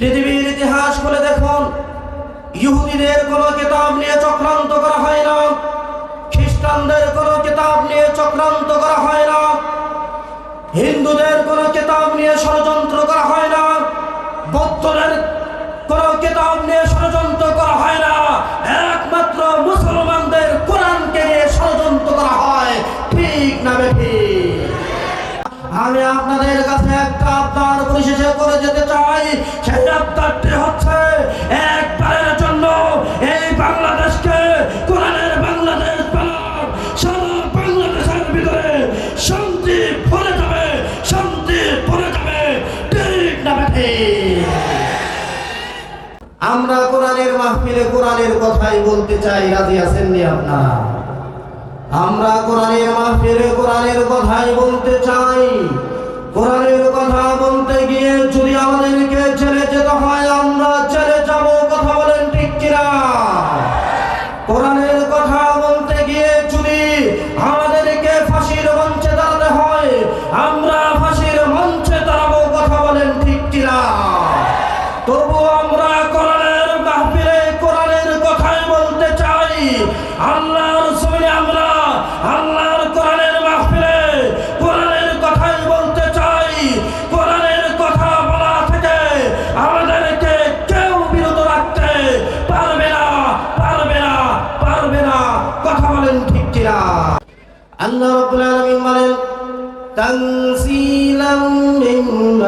পৃথিবীর ইতিহাস বলে দেখুন। ইহুদিদের কোনো কিতাব নিয়ে চক্রান্ত করা হয় না। খ্রিস্টানদের কোনো কিতাব নিয়ে চক্রান্ত করা হয় না। হিন্দুদের কোনো কিতাব নিয়ে আমি আপনাদের কাছে একটা আবদার পরিশেষে করে যেতে চাই। সেই আবদারটি হচ্ছে, একবারের জন্য এই বাংলাদেশকে কোরআনের বাংলাদেশ সারা বাংলাদেশের ভিতরে শান্তি ভরে যাবে, শান্তি ভরে যাবে। ঠিক না আমরা কোরআনের মাহফিলে কোরআনের কথাই বলতে চাই, রাজি আছেন নি আপনারা? আমরা কোরআনের মাহফিলে কোরআনের কথাই বলতে চাই। কোরআনের কথা বলতে গিয়ে যদি আমাদেরকে ছেড়ে যেতে হয়, আমরা ছেড়ে যাব, কথা বলেন ঠিক কিনা? কোরআনের কথা বলতে গিয়ে যদি আমাদেরকে ফাঁসির মঞ্চে দাঁড়াতে হয়, আমরা ফাঁসির মঞ্চে দাঁড়াবো, কথা বলেন ঠিক কিনা? তবু আমরা কোরআনের মাহফিলে কোরআনের কথাই বলতে চাই আল্লাহর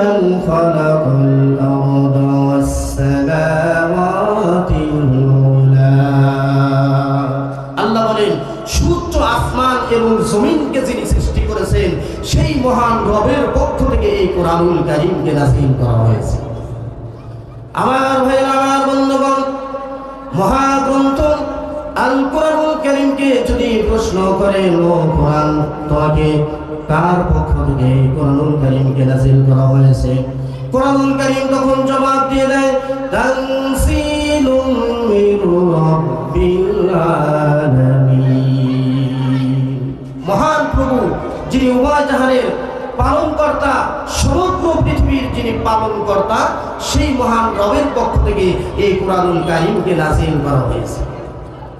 ممن خلق الأرض والسماوات العلى আল্লাহ বলেন সূর্য আসমান এবং জমিনকে যিনি সৃষ্টি করেছেন সেই মহান রবের পক্ষ থেকে এই কোরআনুল কারীমকে নাযিল করা হয়েছে আমার ভাইরা আমার বন্ধুগণ মহাগ্রন্থ আল কোরআনুল কারীমকে যদি প্রশ্ন করেন ও কোরআন তোমাকে কার পক্ষ থেকে কোরআনুল কারীমকে নাযিল করা হয়েছে। কোরআনুল কারীম তখন জবাব দিয়ে দেয় তানসিলুম মির রাব্বিল মহান প্রভু, যিনি উভয় জাহানের পালনকর্তা, সমগ্র পৃথিবীর যিনি পালনকর্তা, সেই মহান রবের পক্ষ থেকে এই কোরআনুল কারিমকে নাজিল করা হয়েছে।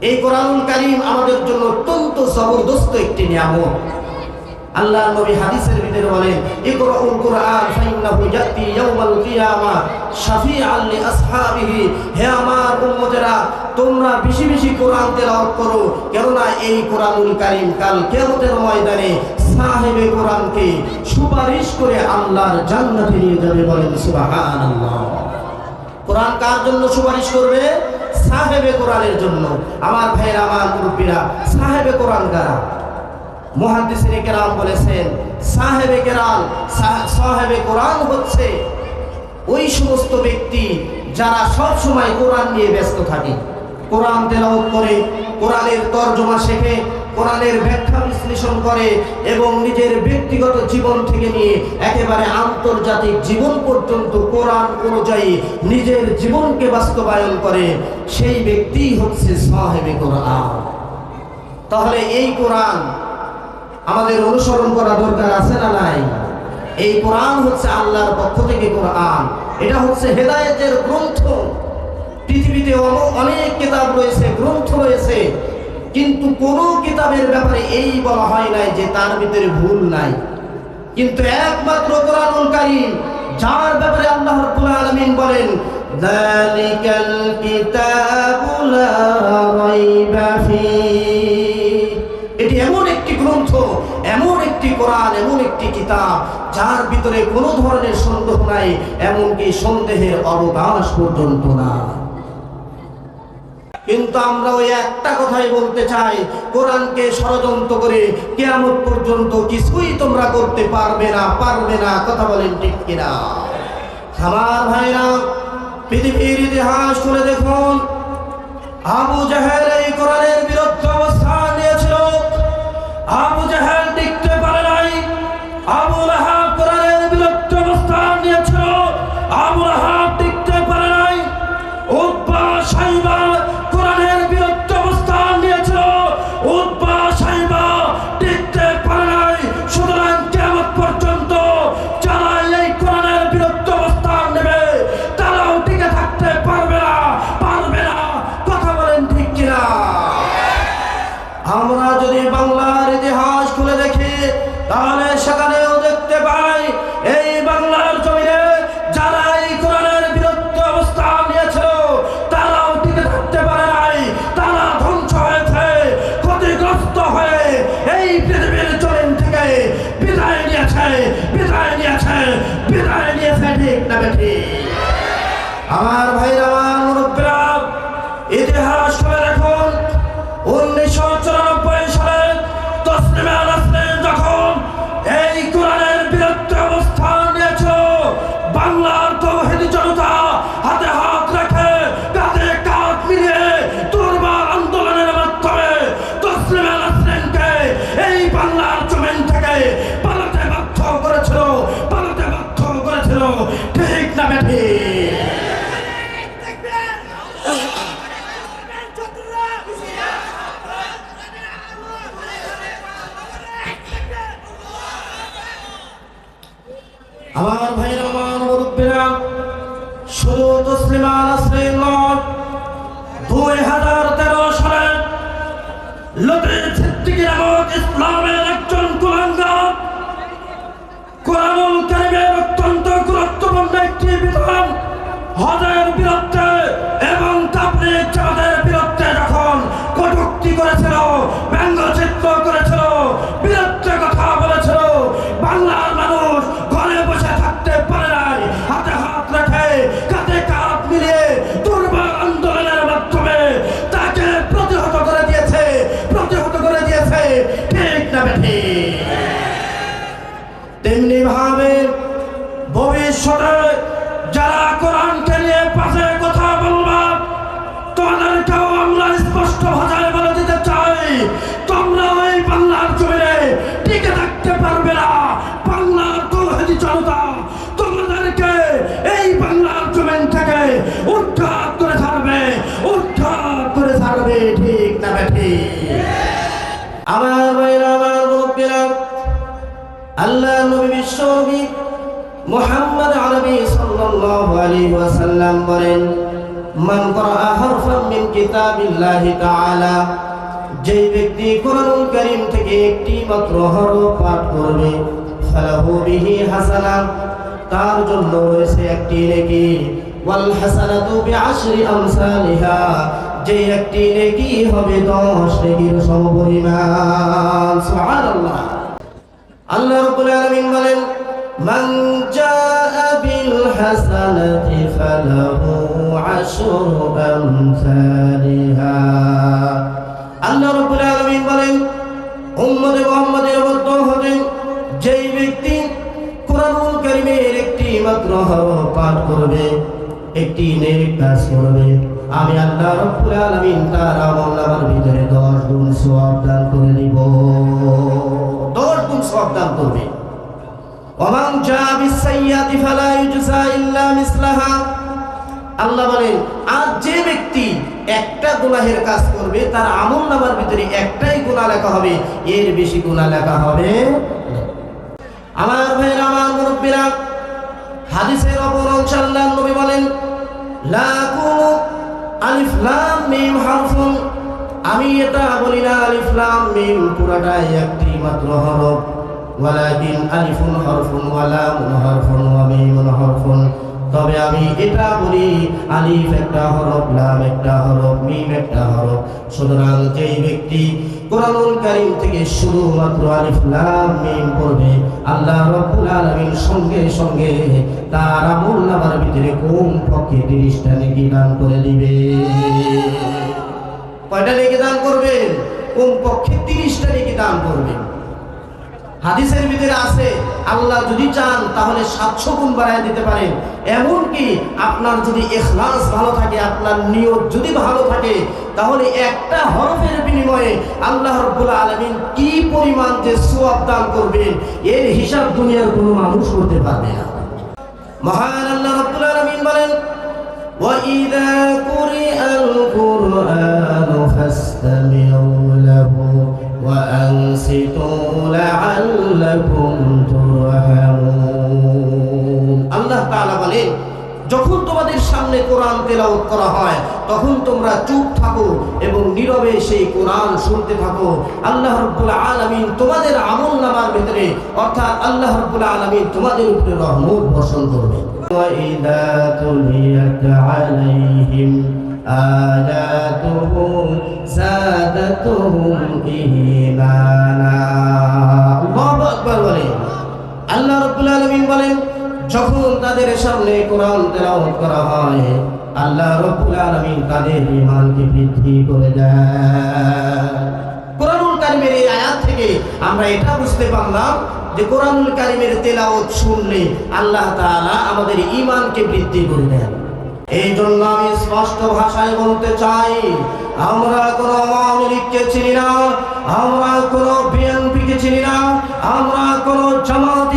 এই কোরআনুল কারিম আমাদের জন্য অত্যন্ত জবরদস্ত একটি নিয়ামত। আল্লাহ নবী হাদিসের ভিতরে বলেন ইকরাউল কুরআন ফাইন্নাহু ইয়াতি ইয়াউমাল কিয়ামা শাফিআন লি আসহাবিহি। হে আমার উম্মতেরা, তোমরা বেশি বেশি কোরআন তেলাওয়াত করো, কেননা এই কোরআনুল কারীম কাল কিয়ামতের ময়দানে সাহেবে কোরআনকে সুপারিশ করে আল্লাহর জান্নাতে নিয়ে যাবে বলেন সুবহানাল্লাহ। কোরআন কার জন্য সুপারিশ করবে? সাহেবে কোরআনের জন্য। আমার ভাইয়েরা, আমার মুরব্বীরা, সাহেবে কোরআন কারা? মহাদিসিনে কেরাম বলেছেন, সাহেবে কেরাম সাহেবে কোরআন হচ্ছে ওই সমস্ত ব্যক্তি যারা সব সময় কোরআন নিয়ে ব্যস্ত থাকে। কোরআন তেলাওয়াত করে, কোরআনের তর্জমা শেখে, কোরআনের ব্যাখ্যা বিশ্লেষণ করে এবং নিজের ব্যক্তিগত জীবন থেকে নিয়ে একেবারে আন্তর্জাতিক জীবন পর্যন্ত কোরআন অনুযায়ী নিজের জীবনকে বাস্তবায়ন করে, সেই ব্যক্তিই হচ্ছে সাহেবে কোরআন। তাহলে এই কোরআন আমাদের অনুসরণ করা দরকার আছে না নাই? এই কোরআন হচ্ছে আল্লাহর পক্ষ থেকে কোরআন। এটা হচ্ছে হেদায়েতের গ্রন্থ। পৃথিবীতে অনেক কিতাব রয়েছে, গ্রন্থ রয়েছে। কিন্তু কোন কিতাবের ব্যাপারে এই বলা হয় নাই যে তার ভিতরে ভুল নাই। কিন্তু একমাত্র কোরআনুল কারীম, যার ব্যাপারে আল্লাহ রাব্বুল আলামিন বলেন, যালিকাল কিতাবু লা রাইবা ফীহ একটি গ্রন্থ, এমন একটি কোরআন, এমন একটি কিতাব, যার ভিতরে কোনো ধরনের সন্দেহ নাই, এমনকি সন্দেহের অবকাশ পর্যন্ত না কিন্তু আমরা ওই একটা কথাই বলতে চাই, কোরআনকে ষড়যন্ত্র করে কেয়ামত পর্যন্ত কিছুই তোমরা করতে পারবে না পারবে না, কথা বলেন ঠিক কিনা? আমার ভাইরা, পৃথিবীর ইতিহাস করে দেখুন, আবু জাহেল এই কোরআনের বিরুদ্ধে আবু জাহেল তাহলে লতিফ সিদ্দিকী নামক ইসলামের একজন কুলাঙ্গার। কোরআনুল কারিমের অত্যন্ত গুরুত্বপূর্ণ একটি বিধান। হজের বিরুদ্ধে যারা কোরআনকে নিয়ে পাশে কথা বলবা তোমাদেরকেও আমরা স্পষ্ট ভাষায় বলে দিতে চাই। তোমরা ওই বাংলার জমিনে টিকে থাকতে পারবে না। বাংলার তৌহিদি জনতা তোমাদেরকে এই বাংলার জমিন থেকে উদ্ধার করে ছাড়বে, উদ্ধার করে ছাড়বে, ঠিক না বেঠিক আমার ভাইরা, আমার মুরব্বীরা আল্লাহ নবী বিশ্বনবী মুহাম্মদ আরবি সাল্লাল্লাহু আলাইহি ওয়াসাল্লাম বলেন, মান করা হারফান মিন কিতাবিল্লাহি তাআলা যে ব্যক্তি কোরআনুল কারীম থেকে একটি মাত্র হরফ পাঠ করবে, ফালাহু বিহি হাসানা তার জন্য রয়েছে একটি নেকি। ওয়াল হাসানাতু বিআশরি আমসালিহা যে একটি নেকি হবে 10 নেকির সমপরিমাণ। সুবহানাল্লাহ। আল্লাহ রাব্বুল আলামিন বলেন জাআ বিল হাসানাতি ফালাহু আশরু আমসালিহা। আল্লাহ রাব্বুল আলামিন বলেন, উম্মতে মুহাম্মাদের মধ্য হতে যেই ব্যক্তি কোরআনুল কারীমের একটি মাত্র হরফ পাঠ করবে, একটি নেক কাজ করবে, আমি আল্লাহ রাব্বুল আলামিন তার আমলনামার ভিতরে 10 গুণ সওয়াব দান করে দিব। 10 গুণ সওয়াব দান করবে। ওমান জা বিসাইয়াতি ফালা ইউজসা ইল্লা মিসলাহা। আল্লাহ বলেন আর যে ব্যক্তি একটা গুনাহের কাজ করবে, তার আমল নামার ভিতরে একটাই গুনাহ লেখা হবে, এর বেশি গুনাহ লেখা হবে। আমার ভাইয়ের, আমার মুরব্বীরা, হাদিসের অপর অংশ আল্লাহ নবী বলেন, লা কুনু আলিফ লাম মিম হারফুন। আমি এটা বলি না, আলিফ লাম মিম পুরাটাই একটি মাত্র হরফ। ওয়ালাকিন আলিফুন হরফুন ওয়া লামুন হরফুন ওয়া মিমুন হরফুন। তবে আমি এটা বলি, আলিফ একটা হরফ, লাম একটা হরফ, মিম একটা হরফ। সুতরাং যেই ব্যক্তি কোরআনুল কারীম থেকে শুরু মাত্র আলিফ, লাম, মিম পড়বে, আল্লাহ রাব্বুল আলামিন সঙ্গে সঙ্গে তার আমল নামার ভিতরে কোন পক্ষে তিরিশটা নেকি দান করে দিবে? কয়টা নেকি দান করবেন কোন পক্ষে তিরিশটা নেকি দান করবেন হাদিসের ভিতরে আছে আল্লাহ যদি চান তাহলে সাতশো গুণ বাড়ায় দিতে পারেন এমনকি আপনার যদি এখলাস ভালো থাকে আপনার নিয়ত যদি ভালো থাকে তাহলে একটা হরফের বিনিময়ে আল্লাহ রব্বুল আলমিন কি পরিমাণ যে সোয়াব দান করবেন এর হিসাব দুনিয়ার কোনো মানুষ করতে পারবে না মহান আল্লাহ রব্বুল আলমিন বলেন وإذا قرئ القرآن فاستمعوا له وأنصتوا لعلكم ترحمون আল্লাহ তাআলা বলেন যখন তোমাদের সামনে কোরআন তেলাওয়াত করা হয় তখন তোমরা চুপ থাকো এবং নীরবে সেই কোরআন শুনতে থাকো আল্লাহ রাব্বুল আলামিন তোমাদের আমল নামার ভিতরে অর্থাৎ আল্লাহ রাব্বুল আলামিন তোমাদের উপরে রহমত বর্ষণ করবে وإذا تليت عليهم آياته زادتهم إيمانا الله أكبر বলেন আল্লাহ রাব্বুল আলামিন বলেন যখন তাদের সামনে কোরআন তেলাওয়াত করা হয় আল্লাহ রব্বুল আলামিন তাদের ঈমানকে বৃদ্ধি করে দেয় কোরআনুল কারিমের এই আয়াত থেকে আমরা এটা বুঝতে পারলাম যে কোরআনুল কারিমের তেলাওয়াত শুনলে আল্লাহ তাআলা আমাদের ঈমানকে বৃদ্ধি করে দেন এই জন্য আমি স্পষ্ট ভাষায় বলতে চাই, আমরা কোনো আওয়ামী লীগকে চিনি না, আমরা কোনো বিএনপিকে চিনি না, আমরা কোনো জামাত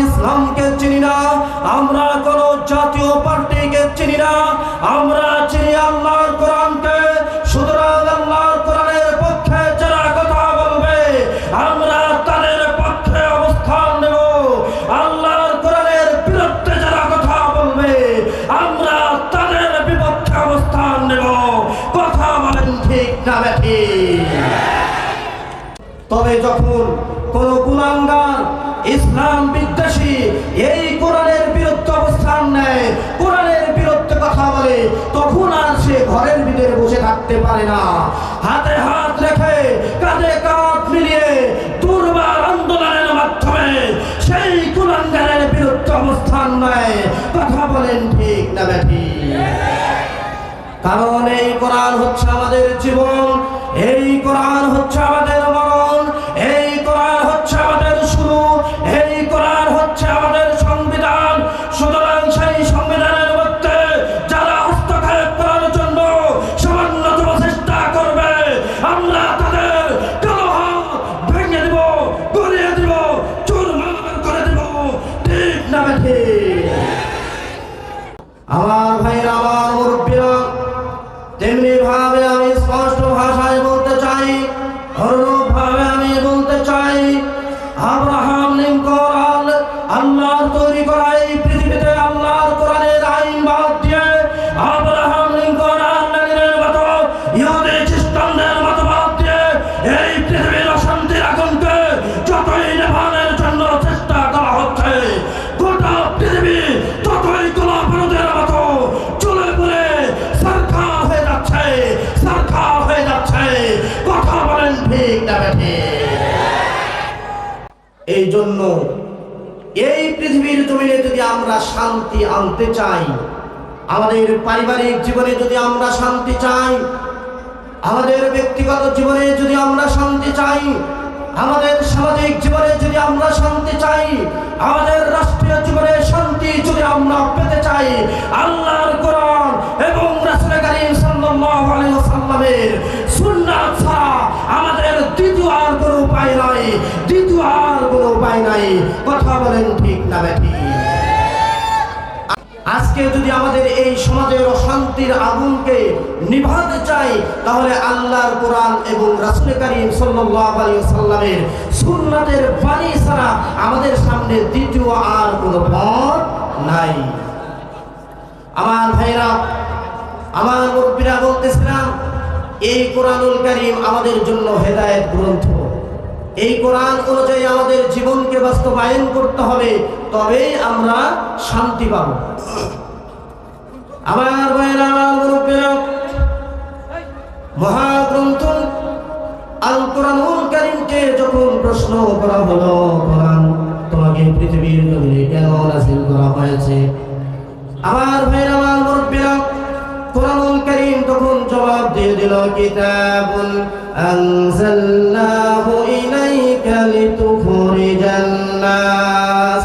থাকতে পারে না। হাতে হাত রেখে কাঁধে কাঁধ মিলিয়ে দুর্বার আন্দোলনের মাধ্যমে সেই কুলাঙ্গারের বিরুদ্ধে অবস্থান নেয়। কথা বলেন ঠিক না ব্যাটি কারণ এই কোরআন হচ্ছে আমাদের জীবন, এই কোরআন হচ্ছে আমাদের এই পৃথিবীর জমিনে যদি আমরা শান্তি আনতে চাই, আমাদের পারিবারিক জীবনে যদি আমরা শান্তি চাই, আমাদের ব্যক্তিগত জীবনে যদি আমরা শান্তি চাই, আমাদের সামাজিক জীবনে যদি আমরা শান্তি চাই, আমাদের রাষ্ট্রীয় জীবনে শান্তি যদি আমরা পেতে চাই, আল্লাহর কোরআন এবং রাসূল করিম সাল্লাল্লাহু আলাইহি ওয়াসাল্লামের সুন্নাত ছাড়া আমাদের দ্বিতীয় আর কোনো উপায় নাই দ্বিতীয় আর কোনো উপায় নাই কথা বলেন ঠিক না বেঠিক আজকে যদি আমাদের এই সমাজের অশান্তির আগুনকে নিভাতে চাই, তাহলে আল্লাহর কোরআন এবং রাসূল করিম সাল্লামের সুন্নাতের বাণী ছাড়া আমাদের সামনে দ্বিতীয় আর কোনো পথ নাই। আমার ভাইরা, আমার মুরব্বীরা বলতেছিলাম, এই কোরআনুল কারীম আমাদের জন্য হেদায়েত গ্রন্থ। এই কোরআন অনুযায়ী আমাদের জীবনকে বাস্তবায়ন করতে হবে, তবেই আমরা শান্তি পাব। আমার মুরব্বীরা, মহাগ্রন্থ আল কারীমকে যখন প্রশ্ন করা হলো, কোরআন তোমাকে পৃথিবীর জমিনে কেন নাযিল করা হয়েছে। আমার ভাইরা আমার মুরব্বীরা কারীম তখন জবাব দিয়ে দিল কিতাবুন আনজালনাহু ইলাইকা লিতুখরিজান নাস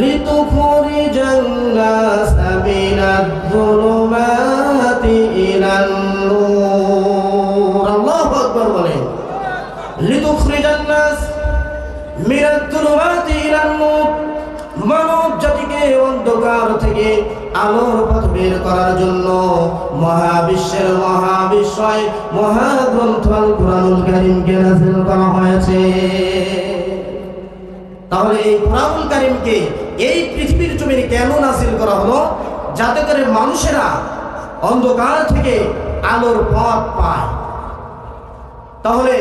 লিতুখরিজান নাস মিনাদ যুলুমাতি ইলান নূর। আল্লাহু আকবার বলেন লিতুখরিজান নাস মিনাদ যুলুমাতি ইলান নূর। মানব জাতিকে অন্ধকার থেকে আলোর পথ বের করার জন্য মহাবিশ্বের মহাবিশ্বয় মহাগ্রন্থ কোরআনুল কারীমকে নাযিল করা হয়েছে। তাহলে এই কোরআনুল কারীমকে এই পৃথিবীর জমিনে কেন নাযিল করা হলো? যাতে করে মানুষেরা অন্ধকার থেকে আলোর পথ পায়। তাহলে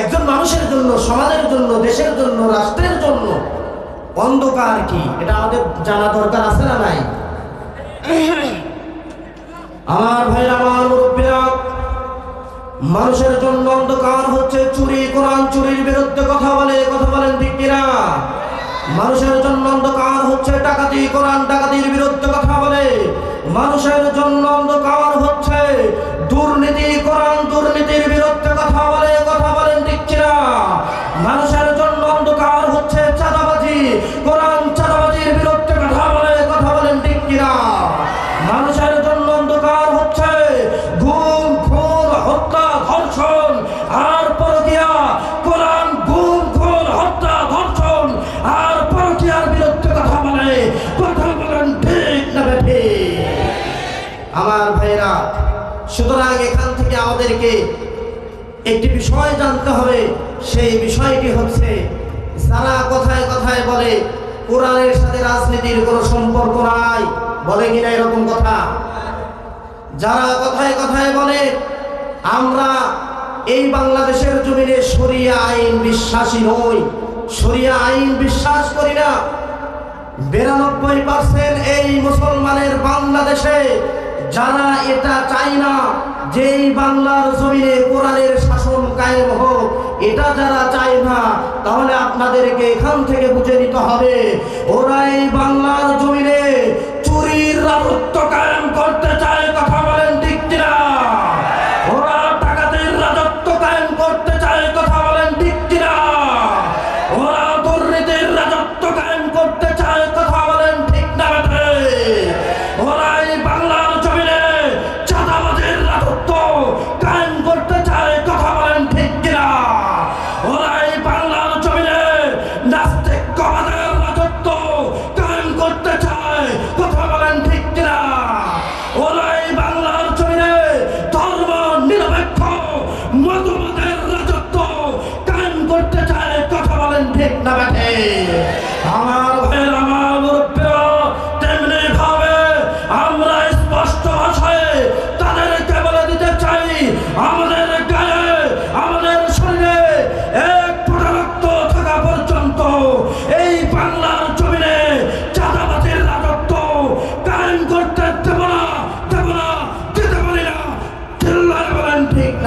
একজন মানুষের জন্য, সমাজের জন্য, দেশের জন্য, রাষ্ট্রের জন্য অন্ধকার কি? এটা আমাদের জানা দরকার আছে না নাই? আমার ভাই আমার মুরব্বীরা, মানুষের জন্য অন্ধকার হচ্ছে, চুরি, কোরআন চুরির বিরুদ্ধে কথা বলে, কথা বলেন ঠিক মানুষের জন্য অন্ধকার হচ্ছে, ডাকাতি, কোরআন ডাকাতির বিরুদ্ধে কথা বলে। মানুষের জন্য অন্ধকার একটি বিষয় জানতে হবে, সেই বিষয়টি হচ্ছে, যারা কথায় কথায় বলে, কোরআনের সাথে রাজনীতির কোনো সম্পর্ক নাই, বলে কিনা এরকম কথা? যারা কথায় কথায় বলে, আমরা এই বাংলাদেশের জমিনে শরিয়া আইন বিশ্বাসী নই, শরিয়া আইন বিশ্বাস করি না। বিরানব্বই পার্সেন্ট এই মুসলমানের বাংলাদেশে যারা এটা চায় না, যেই বাংলার জমিনে কোরআনের শাসন কায়েম হোক, এটা যারা চায় না, তাহলে আপনাদেরকে এখান থেকে বুঝে নিতে হবে, ওরা এই বাংলার জমিনে চুরির রাজত্ব কায়েম করতে চায়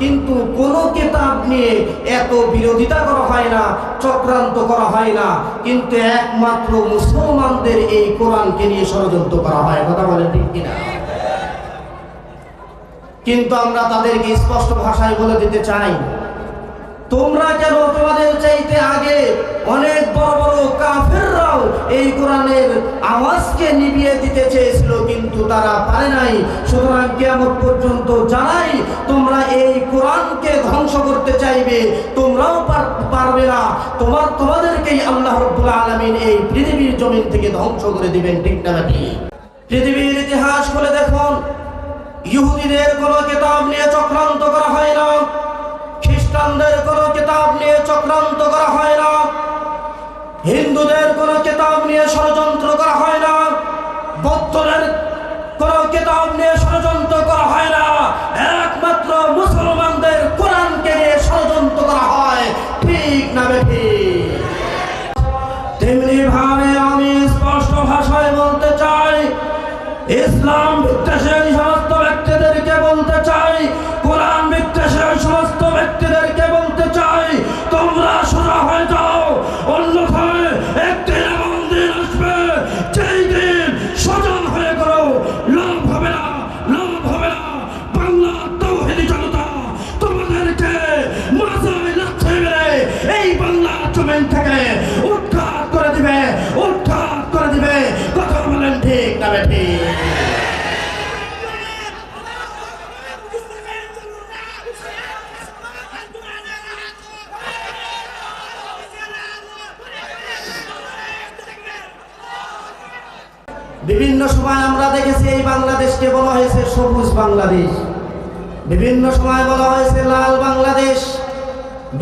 কিন্তু কোন কেতাব নিয়ে এত বিরোধিতা করা হয় না, চক্রান্ত করা হয় না। কিন্তু একমাত্র মুসলমানদের এই কোরআনকে নিয়ে ষড়যন্ত্র করা হয়, কথা বলে ঠিক কিনা? কিন্তু আমরা তাদেরকে স্পষ্ট ভাষায় বলে দিতে চাই, তোমরা কেন তোমাদের চাইতে আগে অনেক বড় বড় কাফেররাও এই কোরআনের আওয়াজকে নিভিয়ে দিতে চেয়েছিল, কিন্তু তারা পারে নাই। সুতরাং কিয়ামত পর্যন্ত জানাই তোমরা এই কোরআনকে ধ্বংস করতে চাইবে, তোমরাও পারবে না। তোমার, তোমাদেরকেই আল্লাহ রব্বুল আলামিন এই পৃথিবীর জমিন থেকে ধ্বংস করে দিবেন, ঠিক না পৃথিবীর ইতিহাস খুলে দেখুন। ইহুদিদের কোনো কিতাব নিয়ে চক্রান্ত করা হয় না। খ্রিস্টানদের কোনো কিতাব নিয়ে চক্রান্ত করা হয় না। হিন্দুদের সবুজ বাংলাদেশ। বিভিন্ন সময় বলা হয়েছে লাল বাংলাদেশ।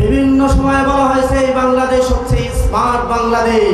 বিভিন্ন সময় বলা হয়েছে এই বাংলাদেশ হচ্ছে স্মার্ট বাংলাদেশ।